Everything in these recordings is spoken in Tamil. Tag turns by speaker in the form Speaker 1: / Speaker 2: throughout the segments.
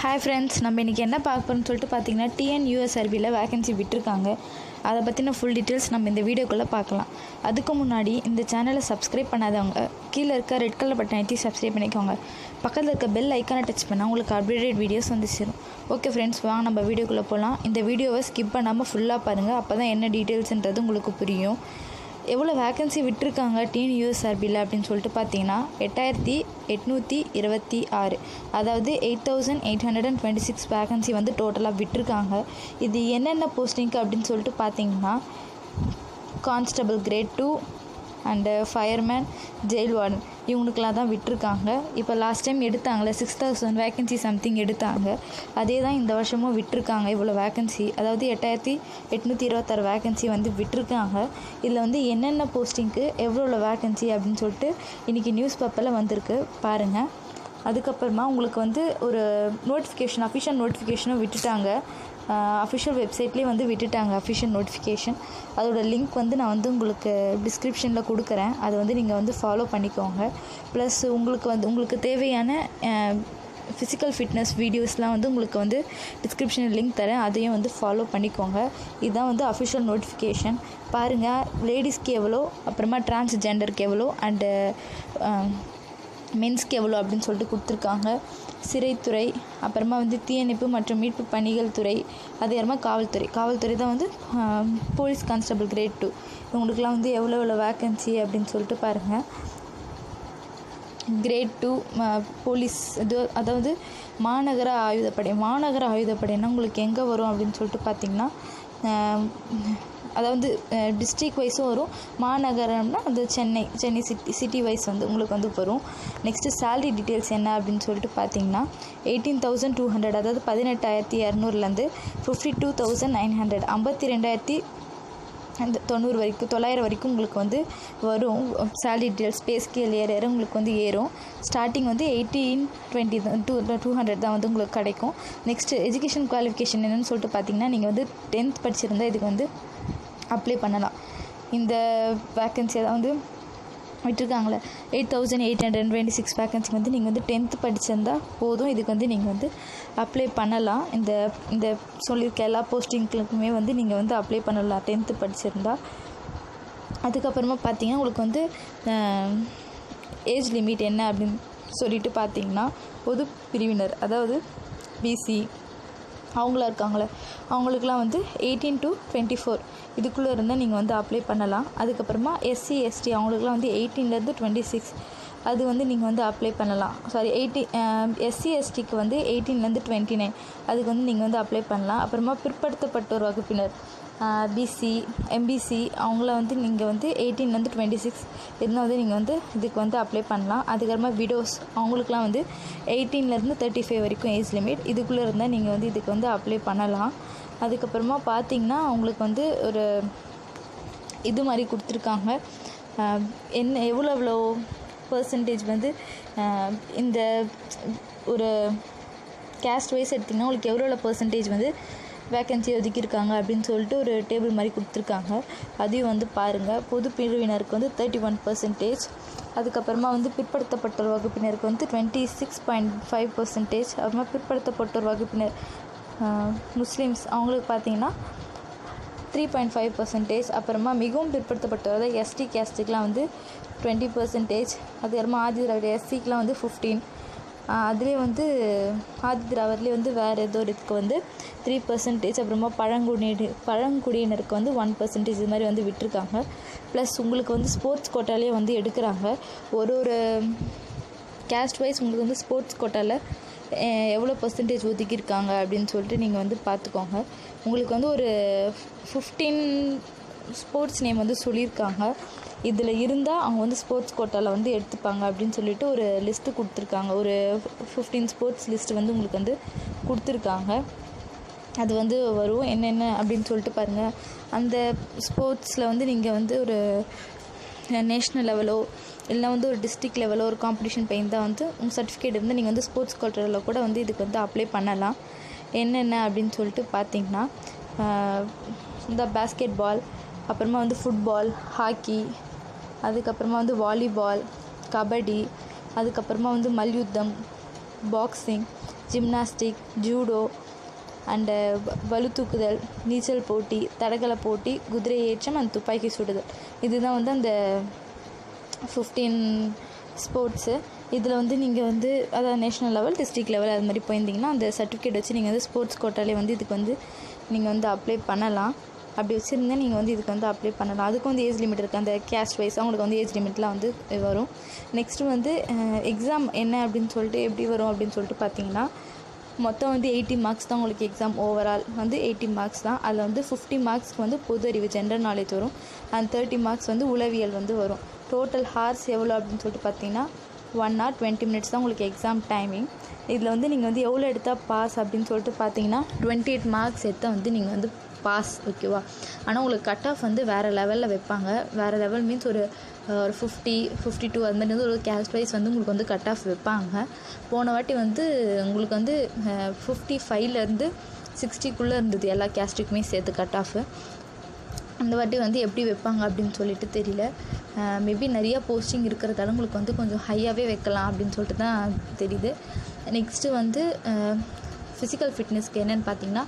Speaker 1: ஹாய் ஃப்ரெண்ட்ஸ் நம்ம இன்றைக்கி என்ன பார்க்க போகிறோம்னு சொல்லிட்டு பார்த்தீங்கன்னா டிஎன்யூஎஸ்ஆர்பியில் வேகன்சி விட்டுருக்காங்க. அதை பற்றின ஃபுல் டீட்டெயில்ஸ் நம்ம இந்த வீடியோக்குள்ளே பார்க்கலாம். அதுக்கு முன்னாடி இந்த சேனலை சப்ஸ்கிரைப் பண்ணாதவங்க கீழே இருக்க ரெட் கலர் பட்டன் அழுத்தி சப்ஸ்கிரைப் பண்ணிக்கோங்க. பக்கத்தில் இருக்க பெல் ஐக்கானை டச் பண்ணால் உங்களுக்கு அப்டேட்டட் வீடியோஸ் வந்து சேரும். ஓகே ஃப்ரெண்ட்ஸ் வாங்க நம்ம வீடியோக்குள்ளே போகலாம் இந்த வீடியோவை ஸ்கிப் பண்ணாமல் ஃபுல்லாக பாருங்கள் அப்போ தான் என்ன டீட்டெயில்ஸ்ன்றது உங்களுக்கு புரியும். எவ்வளோ வேக்கன்சி விட்டுருக்காங்க டீன் யூஎஸ்ஆர்பியில் அப்படின்னு சொல்லிட்டு பார்த்தீங்கன்னா எட்டாயிரத்தி எட்நூற்றி இருபத்தி ஆறு அதாவது eight thousand eight hundred and twenty six vacancy வந்து டோட்டலாக விட்டுருக்காங்க. இது என்னென்ன போஸ்டிங்க்கு அப்படின்னு சொல்லிட்டு பார்த்தீங்கன்னா constable grade two and fireman jail warden இவங்களுக்கெல்லாம் தான் விட்டுருக்காங்க. இப்போ லாஸ்ட் டைம் எடுத்தாங்களே சிக்ஸ் தௌசண்ட் வேக்கன்சி சம்திங் எடுத்தாங்க. அதே தான் இந்த வருஷமும் விட்டுருக்காங்க. இவ்வளோ வேக்கன்சி அதாவது எட்டாயிரத்தி எட்நூற்றி இருபத்தாறு வேக்கன்சி வந்து விட்டுருக்காங்க. இதில் வந்து என்னென்ன போஸ்டிங்க்கு எவ்வளோ வேக்கன்சி அப்படின்னு சொல்லிட்டு இன்றைக்கி நியூஸ் பேப்பரில் வந்திருக்கு. பாருங்கள் அதுக்கப்புறமா உங்களுக்கு வந்து ஒரு நோட்டிஃபிகேஷன் அஃபிஷியல் நோட்டிஃபிகேஷனும் விட்டுட்டாங்க. அஃபிஷியல் வெப்சைட்லேயே வந்து விட்டுட்டாங்க அஃபிஷியல் நோட்டிஃபிகேஷன் அதோட லிங்க் வந்து நான் வந்து உங்களுக்கு டிஸ்கிரிப்ஷனில் கொடுக்குறேன். அதை வந்து நீங்கள் வந்து ஃபாலோ பண்ணிக்கோங்க. ப்ளஸ் உங்களுக்கு வந்து உங்களுக்கு தேவையான ஃபிசிக்கல் ஃபிட்னஸ் வீடியோஸ்லாம் வந்து உங்களுக்கு வந்து டிஸ்கிரிப்ஷனில் லிங்க் தரேன். அதையும் வந்து ஃபாலோ பண்ணிக்கோங்க. இதுதான் வந்து அஃபிஷியல் நோட்டிஃபிகேஷன் பாருங்கள் லேடிஸ்க்கு எவ்வளோ அப்புறமா டிரான்ஸ்ஜெண்டருக்கு எவ்வளோ அண்டு மென்ஸ்க்கு எவ்வளோ அப்படின்னு சொல்லிட்டு கொடுத்துருக்காங்க. சிறைத்துறை அப்புறமா வந்து தீயணைப்பு மற்றும் மீட்பு பணிகள் துறை அதேமா காவல்துறை. காவல்துறை தான் வந்து போலீஸ் கான்ஸ்டபிள் கிரேட் டூ. இவங்களுக்குலாம் வந்து எவ்வளோ எவ்வளோ வேக்கன்சி அப்படின்னு சொல்லிட்டு பாருங்கள் கிரேட் டூ போலீஸ். இது அதாவது மாநகர ஆயுதப்படை. மாநகர ஆயுதப்படைன்னா உங்களுக்கு எங்கே வரும் அப்படின்னு சொல்லிட்டு பார்த்தீங்கன்னா அதாவது டிஸ்ட்ரிக் வைஸும் வரும். மாநகரம்னா அது Chennai Chennai city city wise வந்து உங்களுக்கு வந்து வரும். நெக்ஸ்ட்டு சேலரி டீட்டெயில்ஸ் என்ன அப்படின்னு சொல்லிட்டு பார்த்தீங்கன்னா எயிட்டீன் தௌசண்ட் டூ ஹண்ட்ரட் அதாவது பதினெட்டாயிரத்தி இரநூறுலேருந்து fifty two thousand nine hundred ஐம்பத்தி ரெண்டாயிரத்தி அந்த தொண்ணூறு வரைக்கும் தொள்ளாயிரம் வரைக்கும் உங்களுக்கு வந்து வரும். சேலரி டீட்டெயில்ஸ் பே ஸ்கேல் ஏற ஏற உங்களுக்கு வந்து ஏறும். ஸ்டார்டிங் வந்து eighteen twenty two two hundred தான் வந்து உங்களுக்கு கிடைக்கும். நெக்ஸ்ட்டு எஜுகேஷன் குவாலிஃபிகேஷன் என்னென்னு சொல்லிட்டு பார்த்தீங்கன்னா நீங்கள் வந்து டென்த் படிச்சிருந்தால் இதுக்கு வந்து அப்ளை பண்ணலாம். இந்த வேக்கன்சி அதாவது விட்டுருக்காங்களே. Eight thousand eight hundred twenty six vacancy வந்து நீங்கள் வந்து டென்த்து படிச்சிருந்தா போதும். இதுக்கு வந்து நீங்கள் வந்து அப்ளை பண்ணலாம். இந்த இந்த சொல்லியிருக்க எல்லா போஸ்டிங்களுக்குமே வந்து நீங்கள் வந்து அப்ளை பண்ணலாம். டென்த்து படிச்சிருந்தா. அதுக்கப்புறமா பார்த்தீங்கன்னா உங்களுக்கு வந்து ஏஜ் லிமிட் என்ன அப்படின்னு சொல்லிட்டு பார்த்தீங்கன்னா பொது பிரிவினர் அதாவது பிசி அவங்களா இருக்காங்களே அவங்களுக்குலாம் வந்து எயிட்டீன் டு டுவெண்ட்டி ஃபோர் இதுக்குள்ளே இருந்தால் நீங்கள் வந்து அப்ளை பண்ணலாம். அதுக்கப்புறமா எஸ்சி எஸ்டி அவங்களுக்குலாம் வந்து எயிட்டீன்லேருந்து டுவெண்ட்டி சிக்ஸ் அது வந்து நீங்கள் வந்து அப்ளை பண்ணலாம். சாரி எயிட்டி எஸ்சி எஸ்டிக்கு வந்து எயிட்டீன்லேருந்து டுவெண்ட்டி நைன் அதுக்கு வந்து நீங்கள் வந்து அப்ளை பண்ணலாம். அப்புறமா பிற்படுத்தப்பட்டோர் வகுப்பினர். பிசி எம்பிசி அவங்கள வந்து நீங்கள் வந்து எயிட்டீன்லேருந்து டுவெண்ட்டி சிக்ஸ் இருந்தால் வந்து நீங்கள் வந்து இதுக்கு வந்து அப்ளை பண்ணலாம். அதுக்கப்புறமா விடோஸ் அவங்களுக்குலாம் வந்து எயிட்டீன்லேருந்து தேர்ட்டி ஃபைவ் வரைக்கும் ஏஜ் லிமிட் இதுக்குள்ளே இருந்தால் நீங்கள் வந்து இதுக்கு வந்து அப்ளை பண்ணலாம். அதுக்கப்புறமா பார்த்தீங்கன்னா அவங்களுக்கு வந்து ஒரு இது மாதிரி கொடுத்துருக்காங்க. என்ன எவ்வளோ எவ்வளோ பர்சன்டேஜ் வந்து இந்த ஒரு கேஸ்ட் வைஸ் எடுத்திங்கன்னா உங்களுக்கு எவ்வளோ எவ்வளோ பர்சன்டேஜ் வந்து வேக்கன்சி ஒதுக்கியிருக்காங்க அப்படின்னு சொல்லிட்டு ஒரு டேபிள் மாதிரி கொடுத்துருக்காங்க. அதையும் வந்து பாருங்கள் பொது பிரிவினருக்கு வந்து தேர்ட்டி ஒன் பர்சன்டேஜ் அதுக்கப்புறமா வந்து பிற்படுத்தப்பட்டோர் வகுப்பினருக்கு வந்து twenty six point five percentage அப்புறமா பிற்படுத்தப்பட்டோர் வகுப்பினர் முஸ்லீம்ஸ் அவங்களுக்கு பார்த்தீங்கன்னா த்ரீ பாயிண்ட் ஃபைவ் பர்சன்டேஜ் அப்புறமா மிகவும் பிற்படுத்தப்பட்டவர் எஸ்டி கேஸ்ட்டுக்கெலாம் வந்து டுவெண்ட்டி பர்சன்டேஜ் அதுக்கப்புறமா ஆதி திராவிட எஸ்சிக்கெலாம் வந்து ஃபிஃப்டீன் அதுலேயே வந்து ஆதி திராவிடர்லேயே வந்து வேறு ஏதோ ஒரு இதுக்கு வந்து த்ரீ பர்சன்டேஜ் அப்புறமா பழங்குடியினர் பழங்குடியினருக்கு வந்து ஒன் பர்சன்டேஜ் இது மாதிரி வந்து விட்டுருக்காங்க. ப்ளஸ் உங்களுக்கு வந்து ஸ்போர்ட்ஸ் கோட்டாலே வந்து எடுக்கிறாங்க. ஒரு ஒரு கேஸ்ட் வைஸ் உங்களுக்கு வந்து ஸ்போர்ட்ஸ் கோட்டாவில் எவ்வளோ பர்சன்டேஜ் ஒதுக்கியிருக்காங்க அப்படின்னு சொல்லிட்டு நீங்கள் வந்து பார்த்துக்கோங்க உங்களுக்கு வந்து ஒரு ஃபிஃப்டீன் ஸ்போர்ட்ஸ் நேம் வந்து சொல்லியிருக்காங்க. இதில் இருந்தால் அவங்க வந்து ஸ்போர்ட்ஸ் கோட்டாவில் வந்து எடுத்துப்பாங்க அப்படின்னு சொல்லிட்டு ஒரு லிஸ்ட்டு கொடுத்துருக்காங்க. ஒரு ஃபிஃப்டீன் ஸ்போர்ட்ஸ் லிஸ்ட்டு வந்து உங்களுக்கு வந்து கொடுத்துருக்காங்க. அது வந்து வரும். என்னென்ன அப்படின்னு சொல்லிட்டு பாருங்கள் அந்த ஸ்போர்ட்ஸில் வந்து நீங்கள் வந்து ஒரு நேஷ்னல் லெவலோ இல்லை வந்து ஒரு டிஸ்ட்ரிக் லெவலோ ஒரு காம்படிஷன் பெயின் தான் வந்து உங்கள் சர்டிஃபிகேட் வந்து நீங்கள் வந்து ஸ்போர்ட்ஸ் கோட்டரில் கூட வந்து இதுக்கு வந்து அப்ளை பண்ணலாம். என்னென்ன அப்படின்னு சொல்லிட்டு பார்த்தீங்கன்னா இந்த பேஸ்கெட் பால் அப்புறமா வந்து ஃபுட்பால் ஹாக்கி அதுக்கப்புறமா வந்து வாலிபால் கபடி அதுக்கப்புறமா வந்து மல்யுத்தம் பாக்ஸிங் ஜிம்னாஸ்டிக் ஜூடோ அண்டு வலுத்தூக்குதல் தூக்குதல் நீச்சல் போட்டி தடகள போட்டி குதிரை ஏற்றம் அண்ட் துப்பாக்கி சுடுதல். இதுதான் வந்து அந்த ஃபிஃப்டீன் ஸ்போர்ட்ஸு இதில் வந்து நீங்கள் வந்து அதாவது நேஷ்னல் லெவல் டிஸ்ட்ரிக்ட் லெவல் அது மாதிரி போயிருந்தீங்கன்னா அந்த சர்டிஃபிகேட் வச்சு நீங்கள் வந்து ஸ்போர்ட்ஸ் கோட்டாலே வந்து இதுக்கு வந்து நீங்கள் வந்து அப்ளை பண்ணலாம். அப்படி வச்சுருந்தா நீங்கள் வந்து இதுக்கு வந்து அப்ளை பண்ணலாம். அதுக்கும் வந்து ஏஜ் லிமிட் இருக்குது அந்த கேஸ்ட் வைஸ் அவங்களுக்கு வந்து ஏஜ் லிமிட்லாம் வந்து வரும். நெக்ஸ்ட்டு வந்து எக்ஸாம் என்ன அப்படின்னு சொல்லிட்டு எப்படி வரும் அப்படின்னு சொல்லிட்டு பார்த்தீங்கன்னா மொத்தம் வந்து எயிட்டி மார்க்ஸ் தான் உங்களுக்கு எக்ஸாம் ஓவரால் வந்து எயிட்டி மார்க்ஸ் தான். அதில் வந்து ஃபிஃப்டி மார்க்ஸ்க்கு வந்து பொது அறிவு ஜென்ரல் நாலேஜ் வரும். அண்ட் தேர்ட்டி மார்க்ஸ் வந்து உளவியல் வந்து வரும். டோட்டல் ஹார்ஸ் எவ்வளோ அப்படின்னு சொல்லிட்டு பார்த்தீங்கன்னா ஒன் ஆர் டுவெண்ட்டி மினிட்ஸ் தான் உங்களுக்கு எக்ஸாம் டைமிங் இதில் வந்து நீங்கள் வந்து எவ்வளோ எடுத்தால் பாஸ் அப்படின்னு சொல்லிட்டு பார்த்தீங்கன்னா டுவெண்ட்டி எயிட் மார்க்ஸ் எடுத்தால் வந்து நீங்கள் வந்து பாஸ் ஓகேவா? ஆனால் உங்களுக்கு கட் ஆஃப் வந்து வேறு லெவலில் வைப்பாங்க. வேறு லெவல் மீன்ஸ் ஒரு ஒரு ஃபிஃப்டி ஃபிஃப்டி டூ அது மாதிரி வந்து ஒரு கேஸ்ட் வைஸ் வந்து உங்களுக்கு வந்து கட் ஆஃப் வைப்பாங்க. போன வாட்டி வந்து உங்களுக்கு வந்து ஃபிஃப்டி ஃபைவ்லேருந்து சிக்ஸ்டிக்குள்ளே இருந்தது எல்லா கேஸ்ட்டுக்குமே சேர்த்து கட் ஆஃபு. அந்த வாட்டி வந்து எப்படி வைப்பாங்க அப்படின்னு சொல்லிட்டு தெரியல. மேபி நிறையா போஸ்டிங் இருக்கிறதால உங்களுக்கு வந்து கொஞ்சம் ஹையாகவே வைக்கலாம் அப்படின்னு சொல்லிட்டு தான் தெரியுது. நெக்ஸ்ட்டு வந்து ஃபிசிக்கல் ஃபிட்னஸ்க்கு என்னென்னு பார்த்தீங்கன்னா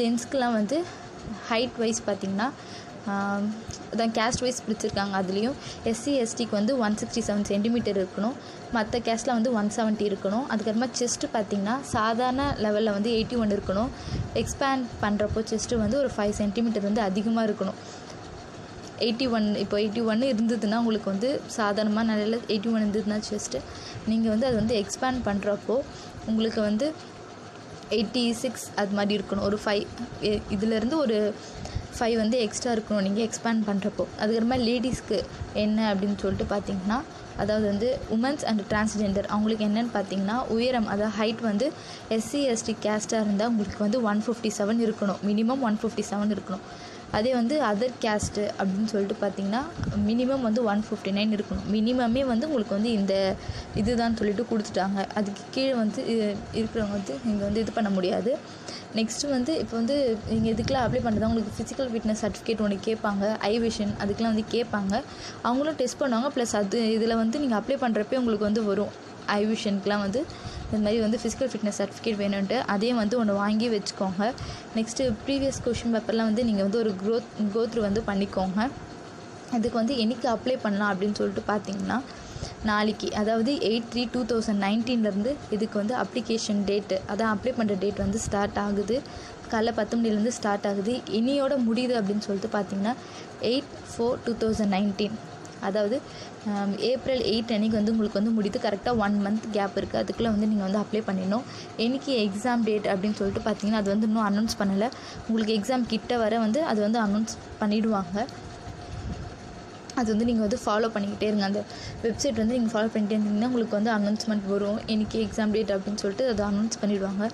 Speaker 1: ஜென்ஸ்க்கெலாம் வந்து ஹைட் வைஸ் பார்த்திங்கன்னா அதான் கேஸ்ட் வைஸ் பிரிச்சிருக்காங்க அதுலேயும். எஸ்சி எஸ்டிக்கு வந்து ஒன் சிக்ஸ்டி செவன் சென்டிமீட்டர் இருக்கணும். மற்ற கேஸ்ட்டில் வந்து ஒன் செவன்ட்டி இருக்கணும். அதுக்கப்புறமா செஸ்ட்டு பார்த்திங்கன்னா சாதாரண லெவலில் வந்து எயிட்டி ஒன் இருக்கணும். எக்ஸ்பேண்ட் பண்ணுறப்போ செஸ்ட்டு வந்து ஒரு ஃபைவ் சென்டிமீட்டர் வந்து அதிகமாக இருக்கணும். எயிட்டி ஒன் இப்போ எயிட்டி ஒன் இருந்ததுன்னா உங்களுக்கு வந்து சாதாரணமாக நிலையில் எயிட்டி ஒன் இருந்ததுன்னா செஸ்ட்டு நீங்கள் வந்து அது வந்து எக்ஸ்பேண்ட் பண்ணுறப்போ உங்களுக்கு வந்து எயிட்டி சிக்ஸ் அது மாதிரி இருக்கணும். ஒரு ஃபைவ் இதுலேருந்து ஒரு ஃபைவ் வந்து எக்ஸ்ட்ரா இருக்கணும். நீங்கள் எக்ஸ்பேண்ட் பண்ணுறப்போ அதுக்கப்புறமா லேடிஸ்க்கு என்ன அப்படின்னு சொல்லிட்டு பார்த்தீங்கன்னா அதாவது வந்து உமன்ஸ் அண்ட் டிரான்ஸ்ஜெண்டர் அவங்களுக்கு என்னென்னு பார்த்தீங்கன்னா உயரம் அதாவது ஹைட் வந்து எஸ்சி எஸ்டி கேஸ்ட்டாக இருந்தால் உங்களுக்கு வந்து ஒன் ஃபிஃப்டி செவன் இருக்கணும். மினிமம் ஒன் ஃபிஃப்டி செவன் இருக்கணும். அதே வந்து அதர் கேஸ்ட்டு அப்படின்னு சொல்லிட்டு பார்த்தீங்கன்னா மினிமம் வந்து ஒன் ஃபிஃப்டி நைன் இருக்கணும். மினிமமே வந்து உங்களுக்கு வந்து இந்த இதுதான் சொல்லிட்டு கொடுத்துட்டாங்க. அதுக்கு கீழே வந்து இருக்கிறவங்க வந்து நீங்கள் வந்து இது பண்ண முடியாது. நெக்ஸ்ட்டு வந்து இப்போ வந்து நீங்கள் இதுக்கெலாம் அப்ளை பண்ணுறது உங்களுக்கு ஃபிசிக்கல் ஃபிட்னஸ் சர்டிஃபிகேட் ஒன்று கேட்பாங்க ஐ விஷன் அதுக்கெலாம் வந்து கேட்பாங்க. அவங்களும் டெஸ்ட் பண்ணுவாங்க ப்ளஸ் அது இதில் வந்து நீங்கள் அப்ளை பண்ணுறப்பே உங்களுக்கு வந்து வரும். ஐ விஷனுக்குலாம் வந்து இந்த மாதிரி வந்து ஃபிசிக்கல் ஃபிட்னஸ் சர்டிஃபிகேட் வேணும்ன்ட்டு அதையும் வந்து ஒன்று வாங்கி வச்சுக்கோங்க. நெக்ஸ்ட்டு ப்ரீவியஸ் கொஷின் பேப்பர்லாம் வந்து நீங்கள் வந்து ஒரு க்ரோத் கோத்ரூ வந்து பண்ணிக்கோங்க. இதுக்கு வந்து என்னைக்கு அப்ளை பண்ணலாம் அப்படின்னு சொல்லிட்டு பார்த்தீங்கன்னா நாளைக்கு அதாவது எயிட் த்ரீ டூ தௌசண்ட் நைன்டீன்லேருந்து இதுக்கு வந்து அப்ளிகேஷன் டேட்டு அதான் அப்ளை பண்ணுற டேட் வந்து ஸ்டார்ட் ஆகுது. காலைல பத்து மணிலேருந்து ஸ்டார்ட் ஆகுது. இனியோட முடியுது அப்படின்னு சொல்லிட்டு பார்த்தீங்கன்னா eight four two thousand nineteen அதாவது ஏப்ரல் எயிட் அன்றைக்கி வந்து உங்களுக்கு வந்து முடியுது. கரெக்டாக ஒன் மந்த் கேப் இருக்குது அதுக்குள்ளே வந்து நீங்கள் வந்து அப்ளை பண்ணிடணும். என்னைக்கு எக்ஸாம் டேட் அப்படின்னு சொல்லிட்டு பார்த்தீங்கன்னா அது வந்து இன்னும் அனௌன்ஸ் பண்ணலை. உங்களுக்கு எக்ஸாம் கிட்ட வர வந்து அது வந்து அனௌன்ஸ் பண்ணிவிடுவாங்க அது வந்து நீங்கள் வந்து ஃபாலோ பண்ணிக்கிட்டே இருங்க. அந்த வெப்சைட் வந்து நீங்கள் ஃபாலோ பண்ணிட்டே இருந்தீங்கன்னா உங்களுக்கு வந்து அனௌன்ஸ்மெண்ட் வரும். இன்றைக்கி எக்ஸாம் டேட் அப்படின்னு சொல்லிட்டு அதை அனௌன்ஸ் பண்ணிவிடுவாங்க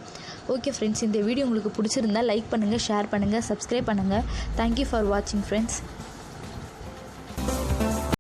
Speaker 1: ஓகே ஃப்ரெண்ட்ஸ் இந்த வீடியோ உங்களுக்கு பிடிச்சிருந்தா லைக் பண்ணுங்கள் ஷேர் பண்ணுங்கள் சப்ஸ்கிரைப் பண்ணுங்கள் தேங்க்யூ ஃபார் வாட்சிங் ஃப்ரெண்ட்ஸ்